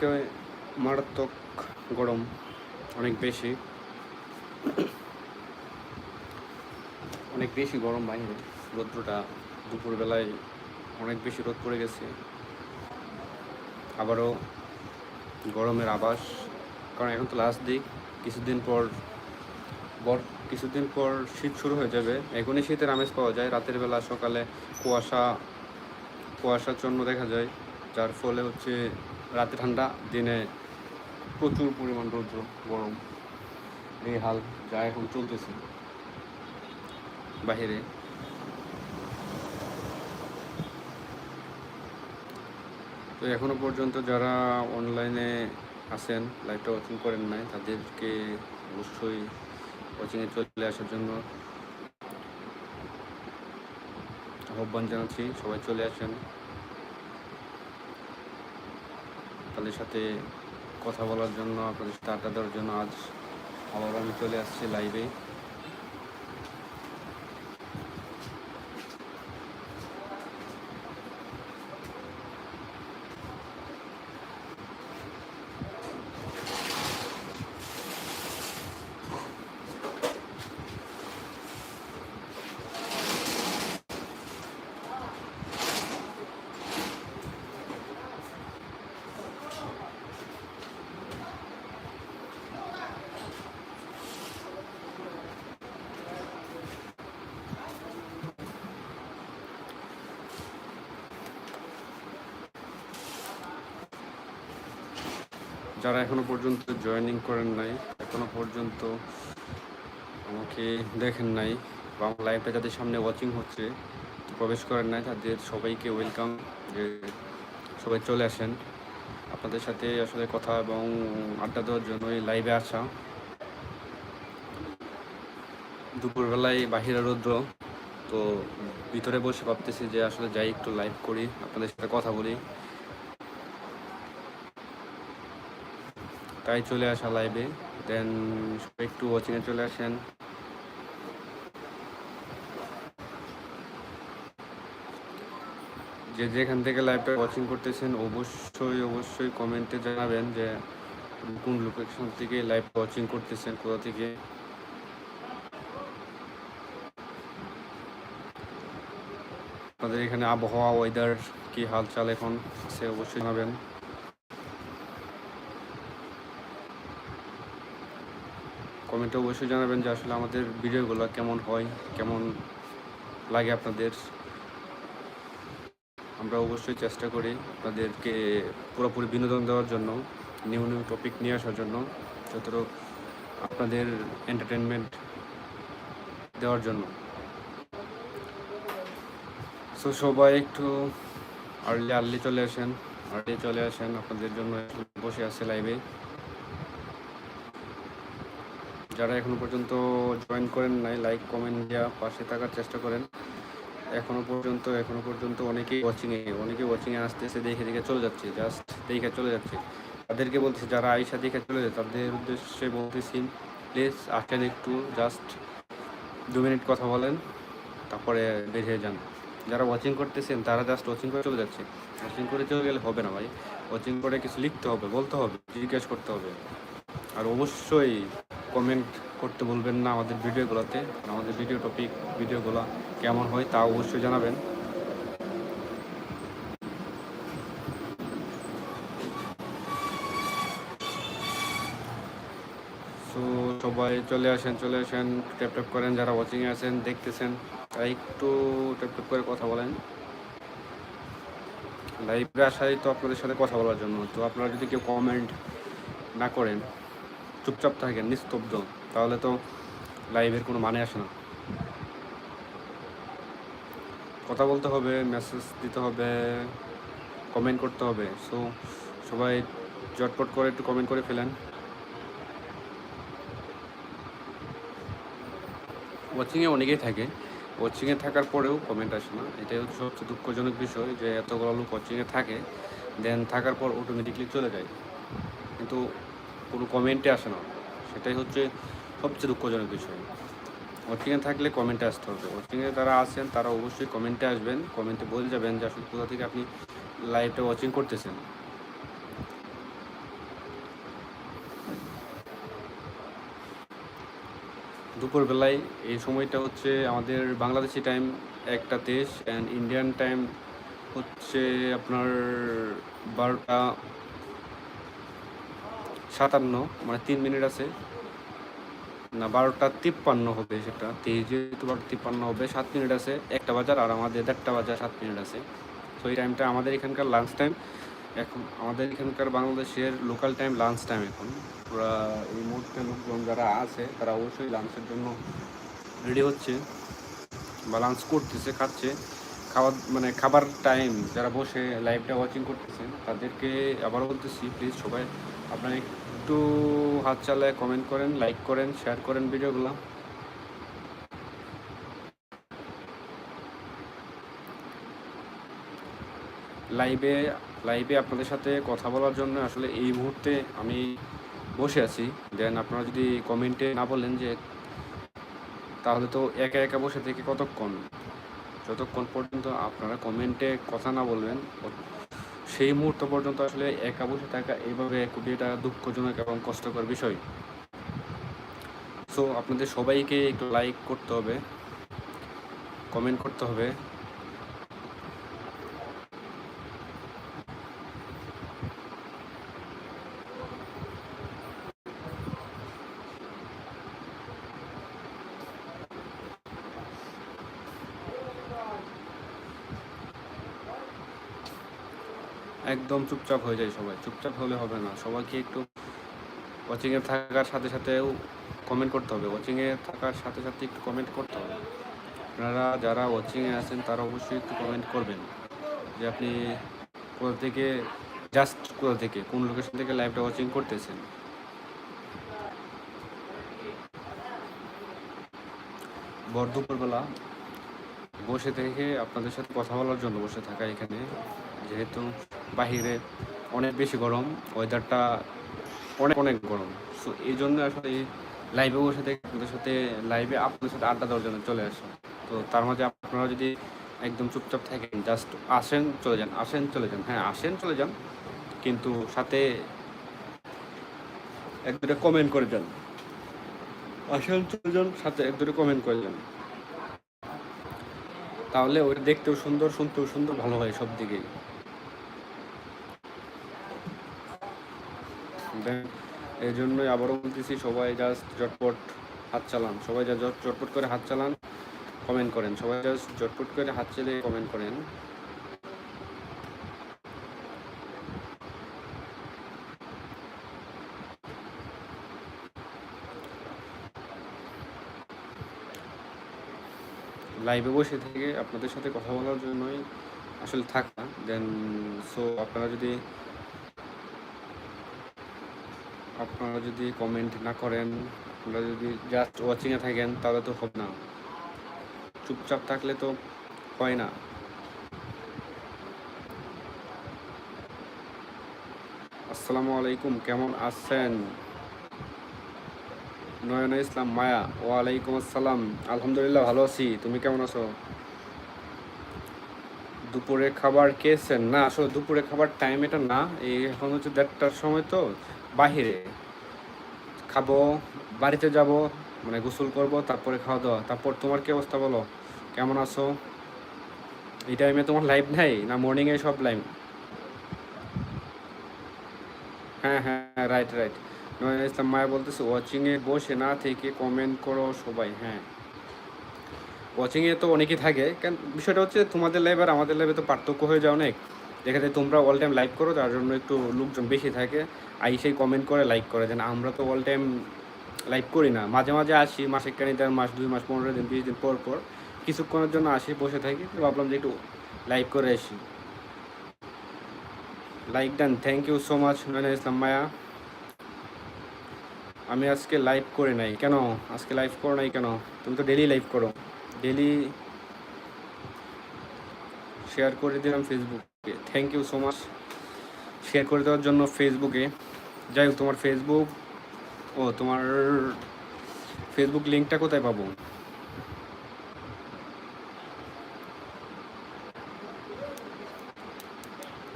আজকে মারাত্মক গরম, অনেক বেশি। অনেক বেশি গরম বাইরে। রৌদ্রটা দুপুরবেলায় অনেক বেশি রোদ পড়ে গেছে। আবারও গরমের আবাস কারণ এখন তো লাস্ট দিক। কিছুদিন পর বর কিছুদিন পর শীত শুরু হয়ে যাবে। এখনই শীতের আমেজ পাওয়া যায়। রাতের বেলা সকালে কুয়াশা কুয়াশাচ্ছন্ন দেখা যায়। যার ফলে হচ্ছে রাতে ঠান্ডা, দিনে প্রচুর পরিমাণ রৌদ্র, গরম, এই হাল যা এখন চলতেছে বাহিরে। তো এখনও পর্যন্ত যারা অনলাইনে আছেন, লাইভটা ওয়াচিং করেন নাই, তাদেরকে অবশ্যই কোচিংয়ে চলে আসার জন্য আহ্বান জানাচ্ছি, সবাই চলে আসেন। তাদের সাথে কথা বলার জন্য, আপনাদের সাথে আড্ডা দেওয়ার জন্য আজ আবার আমি চলে আসছি লাইভে যারা এখনও পর্যন্ত জয়েনিং করেন নাই, এখনও পর্যন্ত আমাকে দেখেন নাই বা আমার লাইভটা যাদের সামনে ওয়াচিং হচ্ছে, প্রবেশ করেন নাই, তাদের সবাইকে ওয়েলকাম যে সবাই চলে আসেন। আপনাদের সাথে আসলে কথা এবং আড্ডা দেওয়ার জন্য এই লাইভে আসা। দুপুরবেলায় বাহিরে রৌদ্র, তো ভিতরে বসে ভাবতেছি যে আসলে যাই একটু লাইভ করি, আপনাদের সাথে কথা বলি। তাই চলে আসা লাইভে দেন একটু ওয়াচিংয়ে চলে আসেন। যে যেখান থেকে লাইভটা ওয়াচিং করতেছেন, অবশ্যই অবশ্যই কমেন্টে জানাবেন যে কোন লোকেশন থেকে লাইভ ওয়াচিং করতেছেন, কোথা থেকে। আপনাদের এখানে আবহাওয়া ওয়েদার কি হালচাল এখন, সে অবশ্যই জানাবেন। কমেন্টে অবশ্যই জানাবেন যে আসলে আমাদের ভিডিওগুলো কেমন হয়, কেমন লাগে আপনাদের। আমরা অবশ্যই চেষ্টা করি আপনাদেরকে পুরোপুরি বিনোদন দেওয়ার জন্য, নিউ নিউ টপিক নিয়ে আসার জন্য, যতটুকু আপনাদের এন্টারটেনমেন্ট দেওয়ার জন্য। সো সবাই একটু আর্লি আর্লি চলে আসেন আর্লি চলে আসেন, আপনাদের জন্য বসে আছে লাইভে যারা এখনও পর্যন্ত জয়েন করেন নাই লাইক কমেন্ট দেওয়া পাশে থাকার চেষ্টা করেন। এখনও পর্যন্ত এখনও পর্যন্ত অনেকেই ওয়াচিংয়ে অনেকেই ওয়াচিংয়ে আসতেছে, দেখে দেখে চলে যাচ্ছে জাস্ট দেখে চলে যাচ্ছে। তাদেরকে বলতেছি, যারা আইসা দেখে চলে যায়, তাদের উদ্দেশ্যে বলতেছি প্লিজ আসেন একটু জাস্ট দু মিনিট কথা বলেন, তারপরে বের হয়ে যান। যারা ওয়াচিং করতেছেন, তারা জাস্ট ওয়াচিং করে চলে যাচ্ছে। ওয়াচিং করে চলে গেলে হবে না ভাই। ওয়াচিং করে কিছু লিখতে হবে, বলতে হবে, জিজ্ঞেস করতে হবে। আর অবশ্যই কমেন্ট করতে বলবেন না আমাদের ভিডিওগুলোতে। আমাদের ভিডিও টপিক ভিডিওগুলো কেমন হয় তা অবশ্যই জানাবেন। সো সবাই চলে আসেন চলে আসেন। ট্যাপ ট্যাপ করেন, যারা ওয়াচিংয়ে আছেন, দেখতেছেন, তারা একটু ট্যাপ ট্যাপ করে কথা বলেন। লাইভে আসাই তো আপনাদের সাথে কথা বলার জন্য। তো আপনারা যদি কেউ কমেন্ট না করেন চুপচাপ থাকেন নিস্তব্ধ। তাহলে তো লাইভের কোনো মানে আসে না। কথা বলতে হবে মেসেজ দিতে হবে কমেন্ট করতে হবে। সো সবাই জটপট করে একটু কমেন্ট করে ফেলেন। ওয়াচিংয়ে অনেকেই থাকে। ওয়াচিংয়ে থাকার পরেও কমেন্ট আসে না। এটাই হচ্ছে সবচেয়ে দুঃখজনক বিষয় যে এতগুলো লোক ওয়াচিংয়ে থাকে দেন থাকার পর অটোমেটিকলি চলে যায়। কিন্তু কোনো কমেন্টে আসে না। সেটাই হচ্ছে সবচেয়ে দুঃখজনক বিষয়। কোচিংয়ে থাকলে কমেন্টে আসতে হবে। কোচিংয়ে যারা আসেন তারা অবশ্যই কমেন্টে আসবেন। কমেন্টে বলে যাবেন যে আসলে কোথা থেকে আপনি লাইভটা ওয়াচিং করতেছেন। দুপুরবেলায় এই সময়টা হচ্ছে আমাদের বাংলাদেশি টাইম একটা দেশ অ্যান্ড ইন্ডিয়ান টাইম হচ্ছে আপনার বারোটা সাতান্ন মানে তিন মিনিট আছে। না, বারোটা তিপ্পান্ন হবে সেটা। যেহেতু বারোটা তিপ্পান্ন হবে, সাত মিনিট আছে, একটা বাজার আর আমাদের দেড়টা বাজার সাত মিনিট আছে। তো এই টাইমটা আমাদের এখানকার লাঞ্চ টাইম এখন আমাদের এখানকার বাংলাদেশের লোকাল টাইম লাঞ্চ টাইম এখন। পুরা এই মুহূর্তে লোকজন যারা আছে, তারা অবশ্যই লাঞ্চের জন্য রেডি হচ্ছে বা লাঞ্চ করতেছে, খাচ্ছে। খাওয়া মানে খাবার টাইম যারা বসে লাইভটা ওয়াচিং করতেছেন তাদেরকে আবারও বলতেছি প্লিজ সবাই আপনারা একটু হাত চালায় কমেন্ট করেন লাইক করেন শেয়ার করেন ভিডিওগুলো। লাইভে লাইভে আপনাদের সাথে কথা বলার জন্য আসলে এই মুহূর্তে আমি বসে আছি। দেন আপনারা যদি কমেন্টে না বলেন যে, তাহলে তো একা একা বসে থেকে কতক্ষণ? যতক্ষণ পর্যন্ত আপনারা কমেন্টে কথা না বলবেন সেই মুহূর্ত পর্যন্ত আসলে একা বসে থাকা এইভাবে খুবই এটা দুঃখজনক এবং কষ্টকর বিষয়। সো আপনাদের সবাইকে একটু লাইক করতে হবে কমেন্ট করতে হবে। একদম চুপচাপ হয়ে যায় সবাই। চুপচাপ হলে হবে না। সবাইকে একটু ওয়াচিংয়ে থাকার সাথে সাথেও কমেন্ট করতে হবে। ওয়াচিংয়ে থাকার সাথে সাথে একটু কমেন্ট করতে হবে। আপনারা যারা ওয়াচিংয়ে আছেন, তারা অবশ্যই একটু কমেন্ট করবেন। যে আপনি কোথা থেকে জাস্ট কোথা থেকে, কোন লোকেশন থেকে লাইভটা ওয়াচিং করতেছেন? ভর দুপুরবেলা বসে থেকে আপনাদের সাথে কথা বলার জন্য বসে থাকা এখানে। যেহেতু বাহিরে অনেক বেশি গরম ওয়েদারটা অনেক অনেক গরম। সো এই জন্য আসলে লাইভে বসে থেকে আপনাদের সাথে লাইভে আপনাদের সাথে আড্ডা দেওয়ার জন্য চলে আসা। তো তার মাঝে আপনারা যদি একদম চুপচাপ থাকেন জাস্ট আসেন, চলে যান, আসেন, চলে যান। হ্যাঁ আসেন, চলে যান, কিন্তু সাথে এক দুটো কমেন্ট করে যান। আসেন, চলে যান, সাথে এক দুটো কমেন্ট করে যান। তাহলে ওটা দেখতেও সুন্দর, শুনতেও সুন্দর, ভালো হয় সব দিকেই এই জন্যই আবারও বলতেছি, সবাই জাস্ট জটপট হাত চালান। সবাই যা চটপট করে হাত চালান কমেন্ট করেন। সবাই জাস্ট জটপট করে হাত চালিয়ে কমেন্ট করেন। লাইভে বসে থেকে আপনাদের সাথে কথা বলার জন্যই আসলে থাকা দেন সো আপনারা যদি আপনারা যদি কমেন্ট না করেন, আপনারা যদি জাস্ট ওয়াচিংয়ে থাকেন, তাহলে তো হবে না। চুপচাপ থাকলে তো হয় না। আসসালামু আলাইকুম, কেমন আছেন? নয়ন ইসলাম মায়া, ওয়ালাইকুম আসসালাম। আলহামদুলিল্লাহ, ভালো আছি। তুমি কেমন আছো? দুপুরে খাবার খেয়েছেন? না, আসলে দুপুরে খাবার টাইম এটা না। এই এখন হচ্ছে দেড়টার সময় তো বাহিরে। খাব, বাড়িতে যাব মানে গোসল করব, তারপরে খাওয়া দাওয়া। তারপর তোমার কি অবস্থা বলো? কেমন আছো? এই টাইমে তোমার লাইভ নাই? না মর্নিংয়ে সব লাইভ হ্যাঁ হ্যাঁ রাইট রাইট নয় ইসলাম মায়া বলতেছে ওয়াচিংয়ে বসে না থেকে কমেন্ট করো সবাই। হ্যাঁ। ওয়াচিংয়ে তো অনেকেই থাকে। কেন, বিষয়টা হচ্ছে তোমাদের লাইভ আর আমাদের লাইভে তো পার্থক্য হয়ে যায় অনেক। দেখা যায় তোমরা অল টাইম লাইভ করো, তার জন্য একটু লোকজন বেশি থাকে। আই সেই কমেন্ট করে লাইক করে। দেন আমরা তো অল টাইম লাইভ করি না। মাঝে মাঝে আসি মাসে কানি দেড় মাস, দুই মাস, পনেরো দিন, বিশ দিন পর পর কিছুক্ষণের জন্য আসি, বসে থাকি। তো ভাবলাম যে একটু লাইভ করে আসি। Like done thank you so much Naina Islam Maya আমি আজকে লাইভ করে নাই। কেন? আজকে লাইভ করো নাই কেন? তুমি তো ডেলি লাইভ করো। ডেলি শেয়ার করে দিলাম ফেসবুকে thank you so much share করে দেওয়ার জন্য ফেসবুকে যাই হোক, তোমার ফেসবুক ও তোমার ফেসবুক লিঙ্কটা কোথায় পাবো?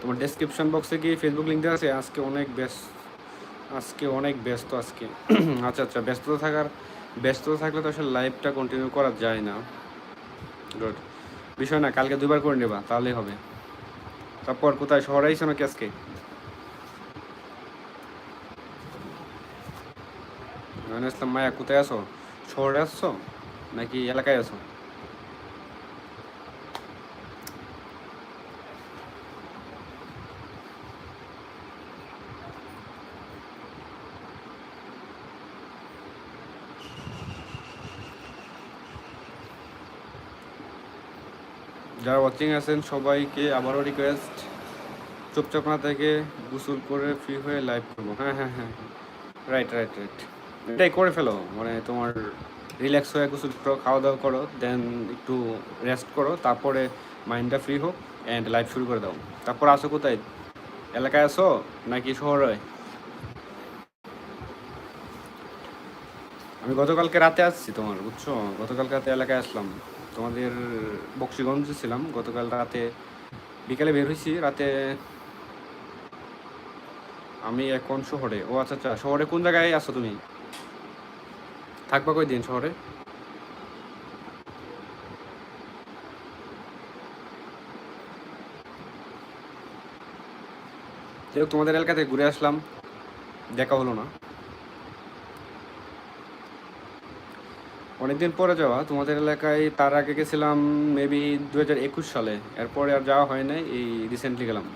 তোমার ডেসক্রিপশন বক্সে গিয়ে ফেসবুক লিঙ্ক দেওয়া আছে। আজকে অনেক ব্যস্ত, আজকে অনেক ব্যস্ত আজকে। আচ্ছা আচ্ছা ব্যস্ত থাকার ব্যস্ত থাকলে তো আসলে লাইভটা কন্টিনিউ করা যায় না। গুড বিষয় না, কালকে দুবার করে নেবা, তাহলেই হবে। তারপর কোথায়, শহরে আইসো নাকি আজকে? মায়া, কোথায় আছো? শহরে আসছো নাকি এলাকায় আছো? যারা ওয়াচিং আছেন, সবাইকে আবারও রিকোয়েস্ট চুপচাপ না থেকে গোসল করে ফ্রি হয়ে লাইভ করব। হ্যাঁ হ্যাঁ হ্যাঁ রাইট রাইট রাইট এটাই করে ফেলো। মানে তোমার রিল্যাক্স হয়ে গোসল করো, খাওয়া দাওয়া করো দেন একটু রেস্ট করো, তারপরে মাইন্ডটা ফ্রি হোক অ্যান্ড লাইভ শুরু করে দাও। তারপর আসো কোথায়? এলাকায় আসো নাকি শহরে? আমি গতকালকে রাতে আসছি তোমার, বুঝছ? গতকালকে রাতে এলাকায় আসলাম। তোমাদের বক্সিগঞ্জে ছিলাম, গতকাল রাতে বিকালে বের হয়েছি, রাতে আমি এখন শহরে। ও আচ্ছা আচ্ছা শহরে কোন জায়গায় আছো তুমি? থাকবা কই দিন শহরে তোমাদের এলাকাতে ঘুরে আসলাম, দেখা হলো না। অনেকদিন পরে যাওয়া। তোমাদের এলাকায় তার আগে গেছিলাম মেবি দু হাজার একুশ সালে। এরপরে আর যাওয়া হয় নাই, এই রিসেন্টলি গেলাম।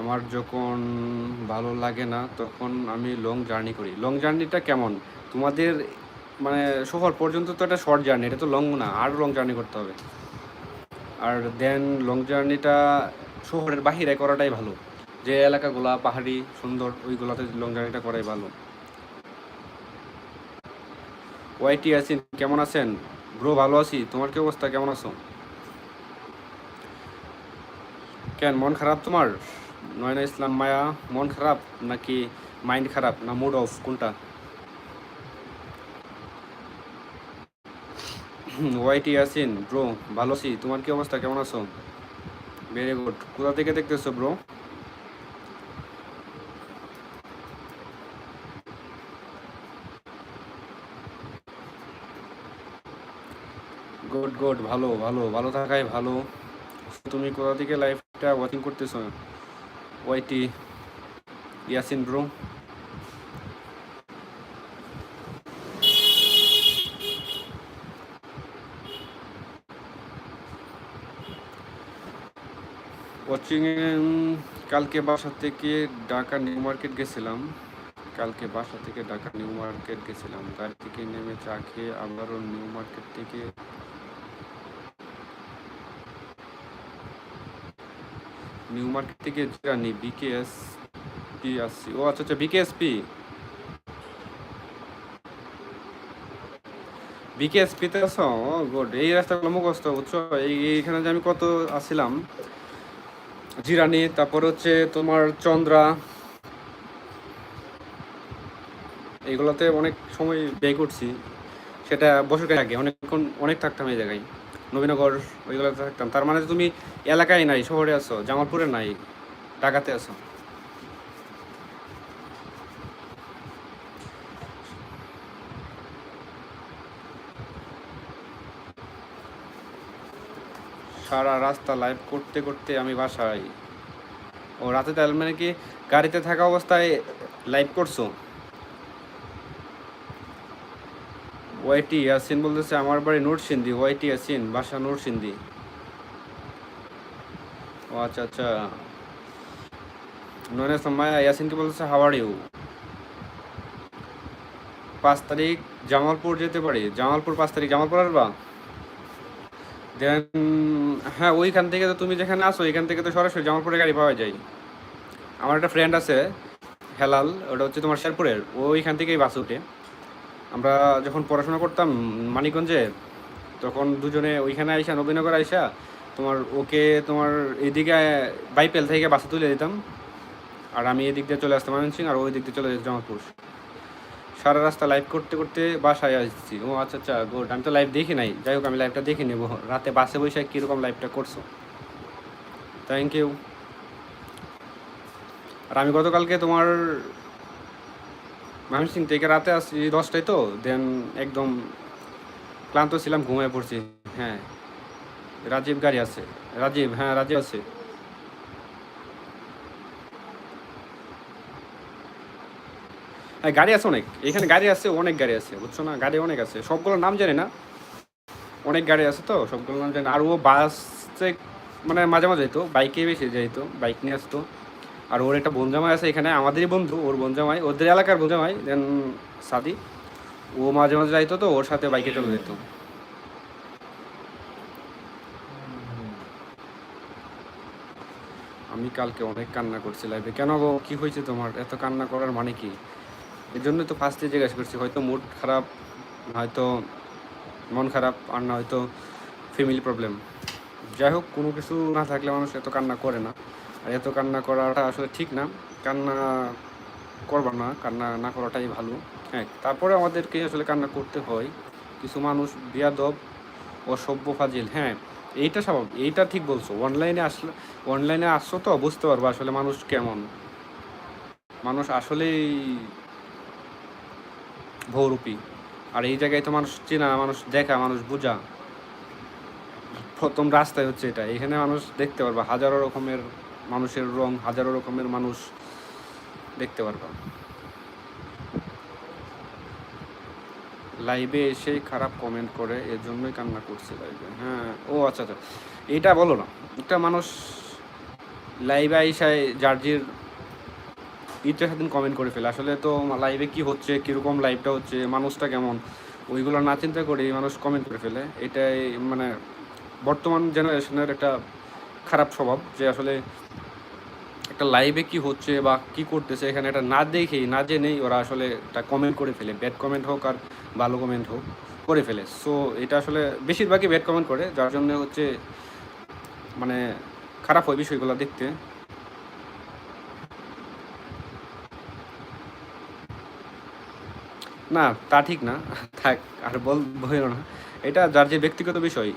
আমার যখন ভালো লাগে না, তখন আমি লং জার্নি করি। লং জার্নিটা কেমন? তোমাদের মানে শহর পর্যন্ত তো একটা শর্ট জার্নি এটা তো লং না আরও লং জার্নি করতে হবে। আর দেন লং জার্নিটা শহরের বাহিরে করাটাই ভালো। যে এলাকাগুলা, পাহাড়ি, সুন্দর, ওইগুলোতে লং জার্নিটা করাই ভালো। ওয়াইটি আছেন কেমন আছেন? ব্রো ভালো আছি। তোমার কি অবস্থা? কেমন আছো? কেন, মন খারাপ তোমার? নয়না ইসলাম মায়া, মন খারাপ নাকি মাইন্ড খারাপ? না মুড অফ কোনটা? ওয়াইটি আছেন ব্রো ভালো আছি। তোমার কি অবস্থা? কেমন আছো? ভেরি গুড কোথা থেকে দেখতেছো ব্রো গুড গুড ভালো ভালো ভালো থাকাই ভালো। তুমি কোথা থেকে লাইভটা ওয়াচিং করতেছো? ওয়াইটি ইয়াসিন ব্রো কোচিং কালকে বাসা থেকে ঢাকা নিউ মার্কেট গেছিলাম। কালকে বাসা থেকে ঢাকা নিউ মার্কেট গেছিলাম। গাড়ি থেকে নেমে চা খেয়ে আবারও নিউ মার্কেট থেকে নিউ মার্কেট থেকে জানি বিকেএস পি আসছি। ও আচ্ছা আচ্ছা বিকেএস পি বিকেএস পিতে আছো? গুড এই রাস্তাগুলো মুখস্থ, বুঝছ? এই এইখানে যে আমি কত আসছিলাম জিরানি, তারপর হচ্ছে তোমার চন্দ্রা। এইগুলোতে অনেক সময় ব্যয় করছি। সেটা বছরকে আগে, অনেকক্ষণ, অনেক থাকতাম এই জায়গায়। নবীনগর, ওইগুলোতে থাকতাম। তার মানে তুমি এলাকায় নাই, শহরে আছো, জামালপুরে নাই, ঢাকাতে আছো। সারা রাস্তা লাইভ করতে করতে আমি বাসায়। ও রাতে তাহলে মানে কি গাড়িতে থাকা অবস্থায় লাইভ করছ? ওয়াইটি ইয়াসিন বলতেছে, আমার বাড়ি নূরসিন্দি ওয়াইটি ইয়াসিন, বাসা নূরসিন্দি ও আচ্ছা আচ্ছা। নয়না সময়, ইয়াসিনকে বলতেছে হাওয়ার ইউ পাঁচ তারিখ জামালপুর যেতে পারি। জামালপুর পাঁচ তারিখ। জামালপুর আসবা? দেন হ্যাঁ ওইখান থেকে তো তুমি যেখানে আসো এখান থেকে তো সরাসরি জামালপুরে গাড়ি পাওয়া যায়। আমার একটা ফ্রেন্ড আছে, হেলাল, ওটা হচ্ছে তোমার শেরপুরের। ওইখান থেকেই বাস উঠে। আমরা যখন পড়াশোনা করতাম মানিকগঞ্জে, তখন দুজনে ওইখানে আইসা, নবীনগর আইসা, তোমার ওকে তোমার এইদিকে বাইপেল থেকে বাসে তুলে দিতাম। আর আমি এদিক দিয়ে চলে আসতাম ময়মনসিং আর ওই দিক দিয়ে চলে যেতাম জামালপুর। সারা রাস্তা লাইভ করতে করতে বাসায় আসছি। ও আচ্ছা আচ্ছা গুড আমি তো লাইভ দেখি নাই। যাই হোক, আমি লাইভটা দেখে নেব। রাতে বাসে বসে কীরকম লাইভটা করছ? থ্যাংক ইউ আর আমি গতকালকে তোমার ময়মনসিং থেকে রাতে আসছি দশটায় তো দেন একদম ক্লান্ত ছিলাম, ঘুমিয়ে পড়ছি। হ্যাঁ রাজীব গাড়ি আছে। রাজীব হ্যাঁ রাজীব আছে। গাড়ি আছে অনেক। এখানে গাড়ি আছে, অনেক গাড়ি আছে, বুঝছ না? গাড়ি অনেক আছে। সবগুলোর নাম জানি না। অনেক গাড়ি আছে তো, সবগুলোর নাম জানি আর ও বাসে মানে মাঝে মাঝে যেত, বাইকে বেশি যাইতো বাইক নিয়ে আসতো। আর ওর একটা বনজামাই আছে এখানে, আমাদেরই বন্ধু, ওর বনজামাই ওদের এলাকার বনজামাই দেন সাদি। ও মাঝে মাঝে যাইতো তো, ওর সাথে বাইকে চলে যেত। আমি কালকে অনেক কান্না করছি লাইভে কেন গো? কি হয়েছে তোমার? এত কান্না করার মানে কি? এর জন্য তো ফার্স্টে জিজ্ঞাসা করছি, হয়তো মুড খারাপ, হয়তো মন খারাপ, আর না হয়তো ফ্যামিলি প্রবলেম যাই হোক, কোনো কিছু না থাকলে মানুষ এত কান্না করে না। আর এত কান্না করাটা আসলে ঠিক না। কান্না করবা না, কান্না না করাটাই ভালো। হ্যাঁ তারপরে আমাদেরকে আসলে কান্না করতে হয়। কিছু মানুষ বিয়াদব, অসভ্য, ফাজিল। হ্যাঁ এইটা স্বাভাবিক, এইটা ঠিক বলছো। অনলাইনে আসলে অনলাইনে আসছো তো, বুঝতে পারব আসলে মানুষ কেমন। মানুষ আসলেই বহুরূপী। আর এই জায়গায় তো মানুষ চেনা, মানুষ দেখা, মানুষ বোঝা। প্রথম রাস্তায় হচ্ছে এটা। এখানে মানুষ দেখতে পারবা, হাজারো রকমের মানুষের রং, হাজারো রকমের মানুষ দেখতে পারবা। লাইভে এসে খারাপ কমেন্ট করে এর জন্যই কান্না করছে লাইভে হ্যাঁ ও আচ্ছা আচ্ছা। এটা বলো না, একটা মানুষ লাইভে আইসায় জার্জির ইচ্ছা সেদিন কমেন্ট করে ফেলে। আসলে তো লাইভে কি হচ্ছে, কীরকম লাইভটা হচ্ছে, মানুষটা কেমন, ওইগুলো না চিন্তা করে মানুষ কমেন্ট করে ফেলে। এটাই মানে বর্তমান জেনারেশনের একটা খারাপ স্বভাব যে আসলে একটা লাইভে কি হচ্ছে বা কি করতেছে এখানে এটা না দেখেই, না জেনেই ওরা আসলে একটা কমেন্ট করে ফেলে। ব্যাড কমেন্ট হোক আর ভালো কমেন্ট হোক, করে ফেলে। সো এটা আসলে বেশিরভাগই ব্যাড কমেন্ট করে, যার জন্য হচ্ছে মানে খারাপ হয় বিষয়গুলো দেখতে। না, তা ঠিক না। থাক, আর বল বইও না। এটা যার যে ব্যক্তিগত বিষয়,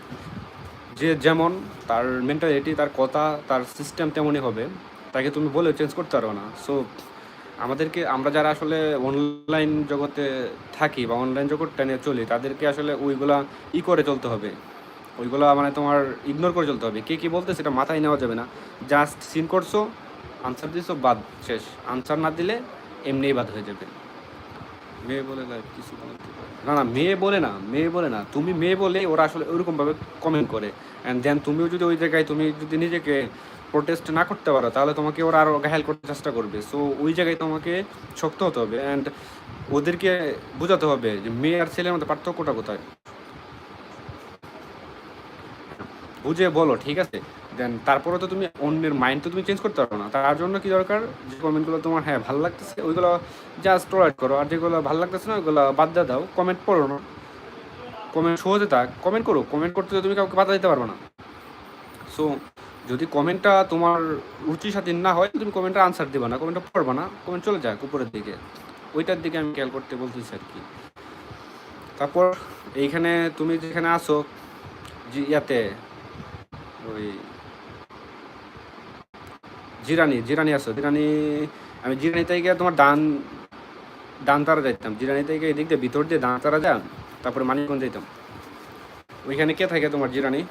যে যেমন তার মেন্টালিটি তার কথা, তার সিস্টেম তেমনই হবে। তাকে তুমি বলে চেঞ্জ করতে পারো না। সো আমাদেরকে, আমরা যারা আসলে অনলাইন জগতে থাকি বা অনলাইন জগৎটা নিয়ে চলি, তাদেরকে আসলে ওইগুলা ই করে চলতে হবে। ওইগুলো মানে তোমার ইগনোর করে চলতে হবে। কে কী বলতে সেটা মাথায় নেওয়া যাবে না। জাস্ট সিন করছ আনসার দিছো, বাদ, শেষ। আনসার না দিলে এমনিই বাদ হয়ে যাবে। মেয়ে বলে লাইভ কিছু না না, মেয়ে বলে না, মেয়ে বলে না। তুমি মেয়ে বলে ওরা আসলে ওরকমভাবে কমেন্ট করে। অ্যান্ড দেন তুমিও যদি ওই জায়গায় তুমি যদি নিজেকে প্রোটেস্ট না করতে পারো, তাহলে তোমাকে ওরা আরও ঘায়াল করতে চেষ্টা করবে। সো ওই জায়গায় তোমাকে শক্ত হতে হবে। অ্যান্ড ওদেরকে বোঝাতে হবে যে মেয়ে আর ছেলের মধ্যে পার্থক্যটা কোথায়। বুঝে বলো, ঠিক আছে? দেন তারপরে তো তুমি অন্যের মাইন্ড তো তুমি চেঞ্জ করতে পারো না। তার জন্য কি দরকার? যে কমেন্টগুলো তোমার হ্যাঁ ভালো লাগতেছে, ওইগুলো জাস্ট প্রোভাইড করো। আর যেগুলো ভালো লাগতেছে না, ওইগুলো বাদ দিয়ে দাও। কমেন্ট পড়ো না। কমেন্ট সহজে থাক। কমেন্ট করো। কমেন্ট করতে তুমি কাউকে বাধা দিতে পারবে না। সো যদি কমেন্টটা তোমার রুচি স্বাধীন না হয়, তুমি কমেন্টটা আনসার দেবে না। কমেন্টটা পড়বে না। কমেন্ট চলে যাক উপরের দিকে। ওইটার দিকে আমি খেয়াল করতে বলতেছি আর কি। তারপর এইখানে তুমি যেখানে আসো জি ইয়াতে, ওই জিরানি জিরানি আসো, জিরানি, আমি জিরানি থেকে তোমার ডান ডান তারা যাইতাম। জিরানি থেকে এদিক দিয়ে ভিতর দিয়ে ডান তারা যান, তারপরে মানিকগঞ্জ যাইতাম। ওইখানে কে থাকে তোমার জিরানি?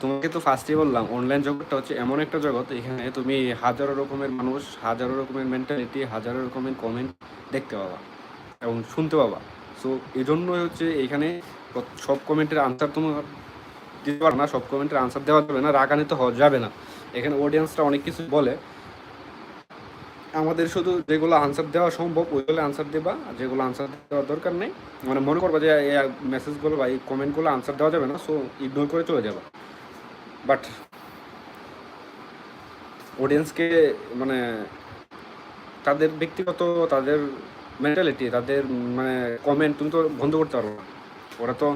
তোমাকে তো ফার্স্টে বললাম অনলাইন জগৎটা হচ্ছে এমন একটা জগৎ, এখানে তুমি হাজারো রকমের মানুষ, হাজারো রকমের মেন্টালিটি হাজারো রকমের কমেন্ট দেখতে পাবা এবং শুনতে পাবা। সো এই জন্যই হচ্ছে এখানে সব কমেন্টের আনসার তোমার দিতে পারো না, সব কমেন্টের আনসার দেওয়া যাবে না রাগানিত হওয়া যাবে না। এখানে অডিয়েন্সরা অনেক কিছু বলে আমাদের শুধু যেগুলো আনসার দেওয়া সম্ভব ওইগুলো আনসার দেবা। যেগুলো আনসার দেওয়ার দরকার নেই। মানে মনে করবা যে এই মেসেজগুলো বা এই কমেন্টগুলো আনসার দেওয়া যাবে না সো ইগনোর করে চলে যাবা। বাট অডিয়েন্সকে মানে তাদের ব্যক্তিগত, তাদের মেন্টালিটি তাদের মানে কমেন্ট তুমি তো বন্ধ করতে পারো না। ওরা তো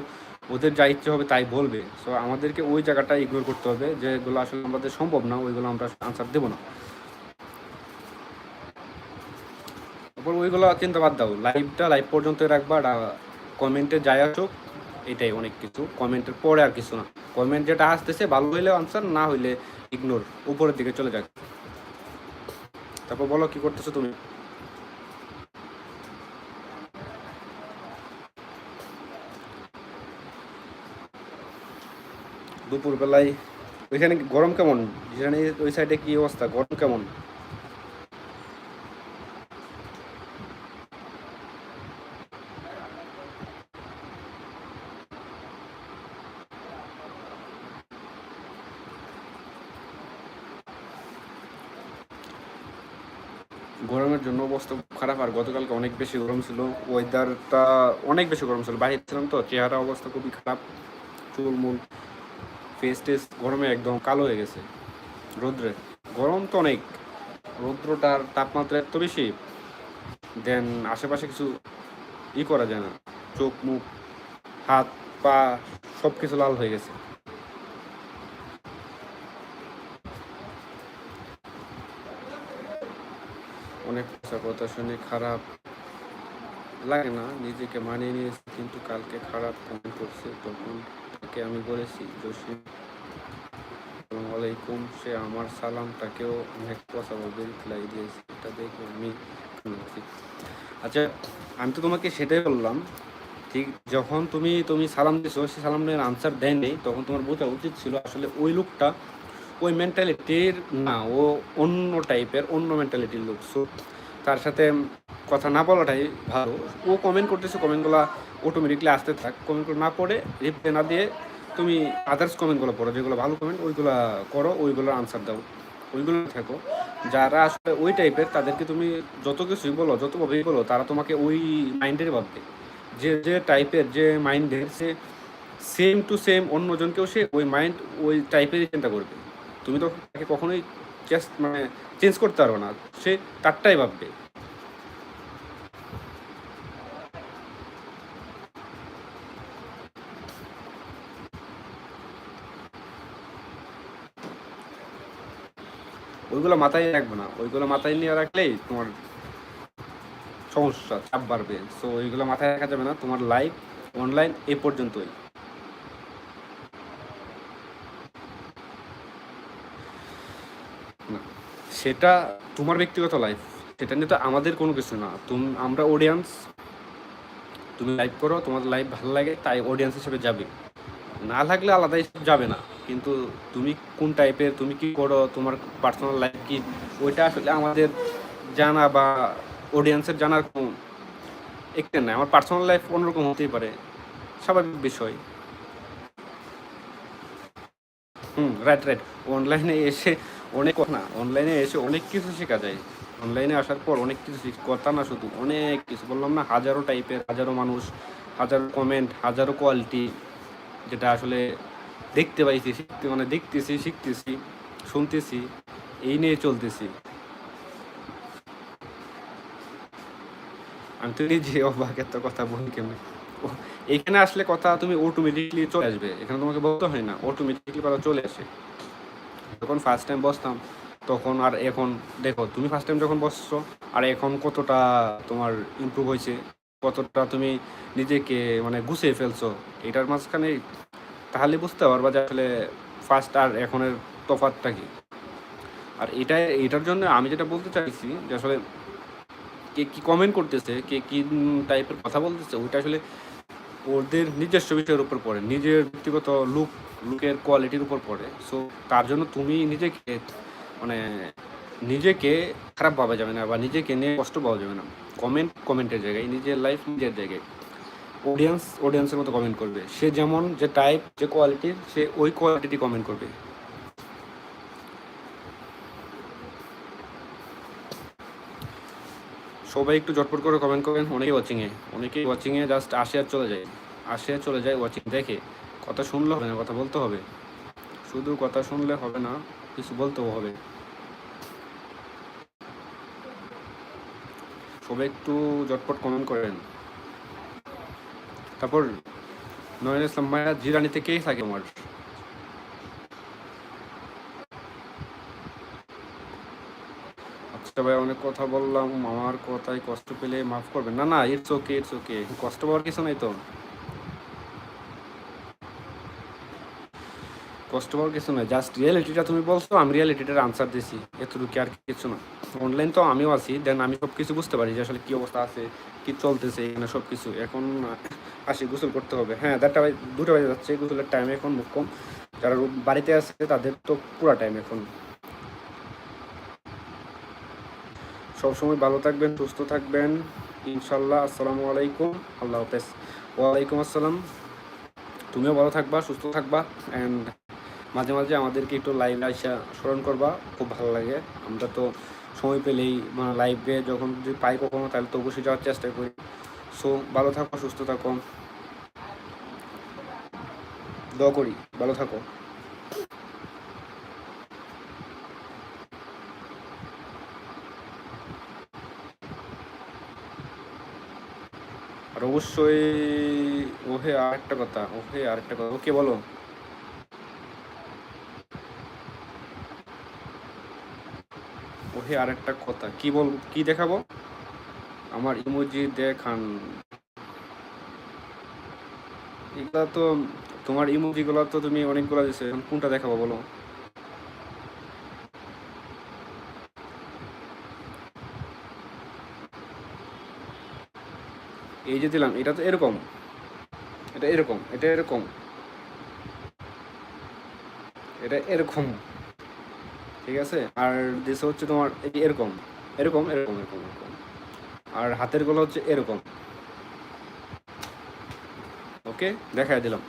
ওদের যা ইচ্ছে হবে তাই বলবে। সো আমাদেরকে ওই জায়গাটা ইগনোর করতে হবে যেগুলো আসলে আমাদের সম্ভব না, ওইগুলো আমরা আনসার দেবো না। তারপর ওইগুলো চিন্তা বাদ দাও। লাইভটা লাইভ পর্যন্ত রাখবা কমেন্টে যাই আসুক, এটাই অনেক কিছু। কমেন্টের পরে আর কিছু না। কমেন্ট যেটা আসতেছে, ভালো হইলে আনসার না হইলে ইগনোর উপরের দিকে চলে যাক। তারপর বলো কি করতেছো তুমি? দুপুর বেলায় ওইখানে গরম কেমন? ওই সাইডে কি অবস্থা? গরম কেমন গরমের জন্য অবস্থা খারাপ আর গতকালকে অনেক বেশি গরম ছিল। ওয়েদারটা অনেক বেশি গরম ছিল। বাইরে ছিলাম তো, চেহারা অবস্থা খুবই খারাপ। চুল মুল ফেস টেস গরমে একদম কালো হয়ে গেছে। রৌদ্রে। গরম তো অনেক। রৌদ্রটার তাপমাত্রা এত বেশি দেন আশেপাশে কিছু ই করা যায় না। চোখ, মুখ, হাত, পা সব কিছু লাল হয়ে গেছে। অনেক কথা শুনে খারাপ। লাগে না, নিজেকে মানিয়ে নিয়েছি, কিন্তু কালকে খারাপ কমেন্ট করছে, তখন তাকে আমি বলেছি, জসিম আলাইকুম। সে আমার সালামটাকেও অনেক কথা রিপ্লাই দিয়েছে। এটা দেখে আমি আচ্ছা আমি তো তোমাকে সেটাই বললাম, ঠিক, যখন তুমি তুমি সালাম দিছো, সে সালামের আনসার দেয়নি, তখন তোমার বোঝা উচিত ছিল আসলে ওই লোকটা ওই মেন্টালিটির না, ও অন্য টাইপের অন্য মেন্টালিটির লোক। সো তার সাথে কথা না বলাটাই ভালো। ও কমেন্ট করতেছে কমেন্টগুলো অটোমেটিকলি আসতে থাক। কমেন্টগুলো না পড়ে রিপ্লাই না দিয়ে তুমি আদার্স কমেন্টগুলো পড়ো, যেগুলো ভালো কমেন্ট ওইগুলো করো, ওইগুলো আনসার দাও। ওইগুলো থাকো। যারা আসলে ওই টাইপের তাদেরকে তুমি যত কিছুই বলো যতভাবেই বলো, তারা তোমাকে ওই মাইন্ডের ভাববে। যে যে টাইপের যে মাইন্ডের সে সেম টু সেম অন্যজনকেও সে ওই মাইন্ড ওই টাইপেরই চিন্তা করবে। তুমি তো তাকে কখনোই জাস্ট মানে চেঞ্জ করতে পারব না। সে তারটাই ভাববে। ওইগুলো মাথায় রাখবে না। ওইগুলো মাথায় নিয়ে রাখলেই তোমার সমস্যা চাপ বাড়বে। সো ওইগুলো মাথায় রাখা যাবে না। তোমার লাইফ অনলাইন এ পর্যন্তই। না। সেটা তোমার ব্যক্তিগত লাইফ সেটা নিয়ে তো আমাদের কোনো কিছু না। তুমি, আমরা অডিয়েন্স তুমি লাইভ করো তোমার লাইভ ভালো লাগে, তাই অডিয়েন্স হিসেবে যাবে। না লাগলে আলাদা হিসেবে যাবে না। কিন্তু তুমি কোন টাইপের তুমি কি করো, তোমার পার্সোনাল লাইফ কি, ওইটা আসলে আমাদের জানা বা অডিয়েন্সের জানার কোনো একটা নাই। আমার পার্সোনাল লাইফ অন্যরকম হতেই পারে। স্বাভাবিক বিষয়। হুম রাইট রাইট অনলাইনে এসে অনেক না অনলাইনে এসে অনেক কিছু শেখা যায়। অনলাইনে আসার পর অনেক কিছু কথা না শুধু, অনেক কিছু। বললাম না, হাজারো টাইপের হাজারো মানুষ, হাজারো কমেন্ট হাজারো কোয়ালিটি যেটা আসলে দেখতে পাইছি, শিখতে মানে দেখতেছি, শিখতেছি, শুনতেছি, এই নিয়ে চলতেছি। আমি তো নিজে অবাক, এত কথা বলি কেমন? এখানে আসলে কথা তুমি অটোমেটিকলি চলে আসবে। এখানে তোমাকে বলতে হয় না অটোমেটিকলি কথা চলে আসে। যখন ফার্স্ট টাইম বসতাম, তখন আর এখন, দেখো, তুমি ফার্স্ট টাইম যখন বসছো, আর এখন কতটা তোমার ইমপ্রুভ হয়েছে, কতটা তুমি নিজেকে মানে গুছিয়ে ফেলছো, এটার মাঝখানে তাহলে বুঝতে পারবা যে আসলে ফার্স্ট আর এখনের তফাৎটা কি। আর এটা, এটার জন্য আমি যেটা বলতে চাইছি যে আসলে কে কি কমেন্ট করতেছে, কে কি টাইপের কথা বলতেছে, ওইটা আসলে ওদের নিজস্ব বিষয়ের উপর পড়ে, নিজের ব্যক্তিগত লুক লুকের কোয়ালিটির উপর পড়ে। সো তার জন্য তুমি নিজেকে মানে নিজেকে খারাপ ভাবা যাবে না বা নিজেকে নিয়ে কষ্ট পাওয়া যাবে না। কমেন্ট কমেন্টের জায়গায়, নিজের লাইফ নিজের জায়গায়। অডিয়েন্স অডিয়েন্সের মতো কমেন্ট করবে। সে যেমন যে টাইপ যে কোয়ালিটির সে ওই কোয়ালিটি কমেন্ট করবে। সবাই একটু জটপট করে কমেন্ট করবেন। অনেকেই ওয়াচিংয়ে অনেকেই ওয়াচিংয়ে জাস্ট আসে আর চলে যায়। আসে আর চলে যায় ওয়াচিং দেখে। কথা শুনলে হবে না, কথা বলতে হবে। শুধু কথা শুনলে হবে না, কিছু বলতেও হবে। সবাই একটু জটপট কমেন্ট করেন। তারপর নয়ন ইসলাম মায়া জিরানি থেকেই থাকে আমার। আচ্ছা ভাই, অনেক কথা বললাম, আমার কথায় কষ্ট পেলে মাফ করবেন। না না ইটস ওকে ইটস ওকে কষ্ট পাওয়ার কিছু নাই তো। কষ্ট পাওয়ার কিছু নয় জাস্ট রিয়েলিটিটা তুমি বলছো, আমি রিয়েলিটিটার আনসার দিছি। এতটুকু আর কিছু না। অনলাইন তো আমিও আছি দেন আমি সব কিছু বুঝতে পারি যে আসলে কী অবস্থা আছে, কি চলতেছে এখানে সব কিছু এখন আসি গোসল করতে হবে। হ্যাঁ দেড়টা বাজে, দুটো বাজে যাচ্ছে, গোসলের টাইম এখন খুব কম। যারা বাড়িতে আছে, তাদের তো পুরা টাইম এখন। সবসময় ভালো থাকবেন, সুস্থ থাকবেন। ইনশাল্লাহ আসসালামু আলাইকুম। আল্লাহ হাফেজ। ওয়ালাইকুম আসসালাম। তুমিও ভালো থাকবা, সুস্থ থাকবা। অ্যান্ড মাঝে মাঝে আমাদেরকে একটু লাইভ আসা স্মরণ করবা, খুব ভালো লাগে। আমরা তো সময় পেলেই মানে লাইভে যখন যদি পাই কখনো, তাহলে তো অবশ্যই যাওয়ার চেষ্টা করি। সো ভালো থাকো, সুস্থ থাকো। দোয়া করি, ভালো থাকো। আর অবশ্যই, ওহে আর একটা কথা, ওহে আর একটা কথা, ওকে বলো। ওহে আর একটা কথা। কি বল, কি দেখাবো? আমার ইমোজি দেখান। এগুলা তো, তোমার ইমোজিগুলো তো তুমি অনেকগুলো দিছো এখন কোনটা দেখাবো বলো? এই যে দিলাম, এটা তো এরকম। এটা এরকম এটা এরকম। এটা এরকম। ঠিক আছে? আর দিস হচ্ছে তোমার এরকম এরকম এরকম এরকম এরকম। আর হাতেরগুলো হচ্ছে এরকম। ওকে দেখায় দিলাম।